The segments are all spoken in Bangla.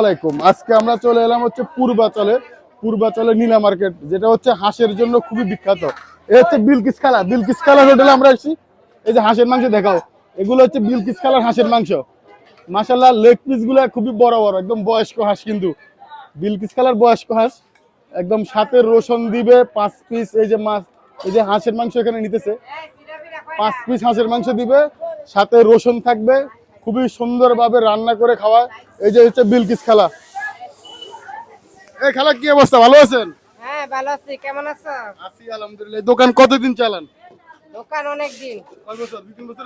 আলাইকুম। আজকে আমরা চলে এলাম হচ্ছে পূর্বাচলে পূর্বাচলে নীলা মার্কেট, যেটা হচ্ছে হাঁসের জন্য খুবই বিখ্যাত। এ হচ্ছে বিলকিস খালা বিলকিস খালার হোটেলে আমরা এসেছি এই যে হাঁসের মাংস দেখাও। এগুলো হচ্ছে বিলকিস খালার হাঁসের মাংস। মাসাল্লাহ লেগ পিসগুলো খুবই বড় বড়, একদম বয়স্ক হাঁস কিন্তু। বিলকিস খালার বয়স্ক হাঁস। একদম সাথে রসুন দিবে, পাঁচ পিস এই যে মাছ এই যে হাঁসের মাংস এখানে নিতেছে। পাঁচ পিস হাঁসের মাংস দিবে, সাথে রসুন থাকবে খুবই সুন্দরভাবে রান্না করে খাওয়া এই যে হচ্ছে বিলকিস খেলা। এই খেলা কি অবস্থা? ভালো আছেন? হ্যাঁ ভালো আছি। কেমন আছো? আছি আলহামদুলিল্লাহ। দোকান কতদিন চালান? দোকান অনেক দিন। কয় বছর? দুই তিন বছর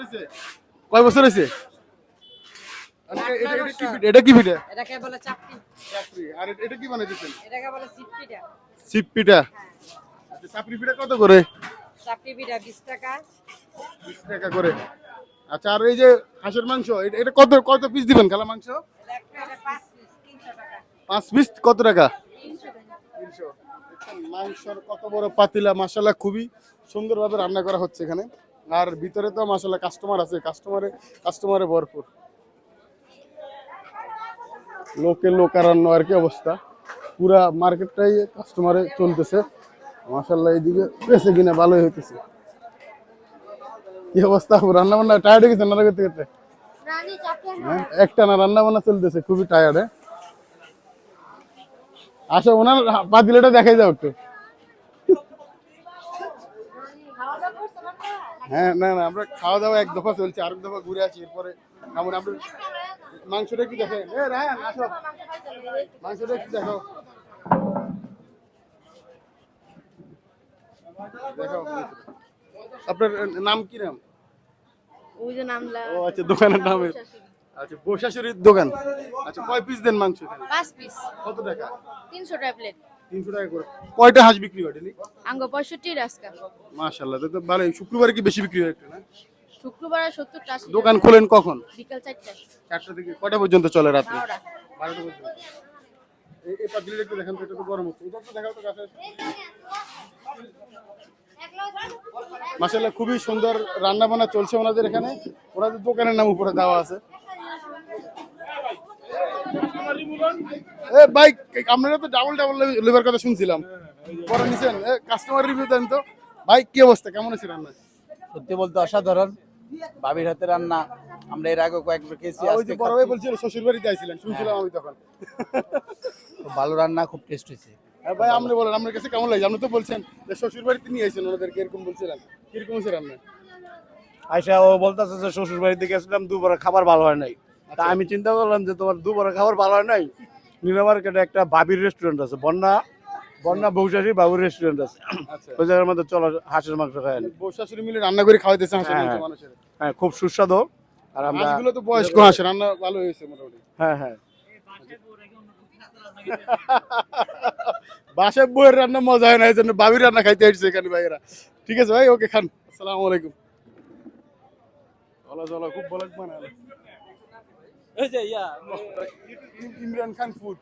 কয় বছর আর এটা- কি পিঠা? এটা কি পিঠা এটাকে বলে চাপটি। আর এটা- কি এটাকে বলে পিঠা। আচ্ছা চাপড়ি পিঠা কত করে? পিঠা টাকা করে। আচ্ছা আর এই যে হাঁসের মাংস, এটা- কত কত পিস দিবেন খালা মাংস? পাঁচ পিস কত টাকা? মাংসর কত বড় পাতিলা মাসালা খুবই সুন্দরভাবে রান্না করা হচ্ছে এখানে। আর ভিতরে তো মাসালা কাস্টমার আছে কাস্টমারে কাস্টমারে ভরপুর। লোকে লোকারণ্য আর কি অবস্থা। পুরা মার্কেটটাই কাস্টমারে চলতেছে। মাসাল্লাহ এইদিকে বেঁচে কিনা ভালোই হইতেছে। কি অবস্থা? রান্না বান্না টায়ার্ড হয়ে গেছে রান্না করতে করতে? হ্যাঁ একটা না রান্না বান্না চলতেছে খুবই টায়ার্ড হ্যাঁ। আসো ওনার পাতিলাটা দেখাই যাও একটু। হ্যাঁ না না আমরা খাওয়া দাওয়া এক দফা চলছে আরেক দফা ঘুরে আছি এরপরে আমরা মাংসটা একটু দেখেন এ আসো। মাংসটা একটু দেখো দেখাও আপনার নাম কি নাম? ওই যে নামলা ও আচ্ছা দোকানের নাম আচ্ছা বসাশুরির দোকান। আচ্ছা কয় পিস দেন মাংস এখানে? পাঁচ পিস কত টাকা? তিনশো টাকা প্লেট তিনশো টাকা করে। কয়টা হাঁস বিক্রি হয় ডেলি? আঙ্গ পঁয়ষট্টি আজকা মাশাল্লাহ তো ভালোই। শুক্রবারে কি বেশি বিক্রি হয় একটু না? শুক্রবার টাকা দোকান খোলেন কখন? বিকাল থেকে কয়টা পর্যন্ত চলে পর্যন্ত। এই এই পাতিলটা একটু দেখান তো এটা তো গরম হচ্ছে। এটা একটু দেখাও তো কাছে মাশাল্লাহ খুবই সুন্দর রান্না বান্না চলছে ওনাদের এখানে। ওনাদের দোকানের নাম উপরে দেওয়া আছে। এ ভাই আপনারা তো ডাবল ডাবল লেবার কথা শুনছিলাম। পরে নিছেন। কাস্টমার রিভিউ দেন তো। ভাই কি অবস্থা? কেমন আছে রান্না? সত্যি বলতে অসাধারণ। বাবির হাতে রান্না। আমরা এর আগে কয়েকবার খেয়েছি ওই যে বড় ভাই বলছিল শ্বশুর বাড়িতে আইছিলেন। শুনছিলাম আমি তখন। ভালো রান্না খুব টেস্ট হয়েছে। হ্যাঁ ভাই আপনি বলেন আপনার কাছে কেমন লাগছে? আপনি তো বলছেন যে শ্বশুর বাড়িতে নিয়ে আইছেন ওনাদেরকে এরকম বলছিলেন কীরকম হয়েছে রান্না? আয়সা ও বলতেছে যে শ্বশুর বাড়িতে গেছিলাম দুবার খাবার ভালো হয় নাই। তা আমি চিন্তা করলাম যে তোমার দুবার খাবার ভালো হয় নাই? নীলা মার্কেটে একটা বাবির রেস্টুরেন্ট আছে। বন্যা বন্যা বৌশাসী বাবুর রেস্টুরেন্ট আছে। আচ্ছা। ওই জায়গার মধ্যে চলো হাঁসের মাংস খাই আনি। বউ শাশুড়ি মিলে রান্না করে খাওয়াইতেছে হাঁসের হ্যাঁ, মাংস হ্যাঁ। মানুষের। হ্যাঁ খুব সুস্বাদু। আর আমরা হাঁসগুলো তো বয়স্ক হাঁস রান্না ভালো হয়েছে মোটামুটি। হ্যাঁ। হ্যাঁ বাসায় বইয়ের রান্না মজা হয় না এই জন্য বাবির রান্না খাইতে আসছে এখানে ভাইয়েরা ঠিক আছে ভাই ওকে খান আসসালামু আলাইকুম। চলো চলো খুব বলাক বানালো ইমরান খান ফুড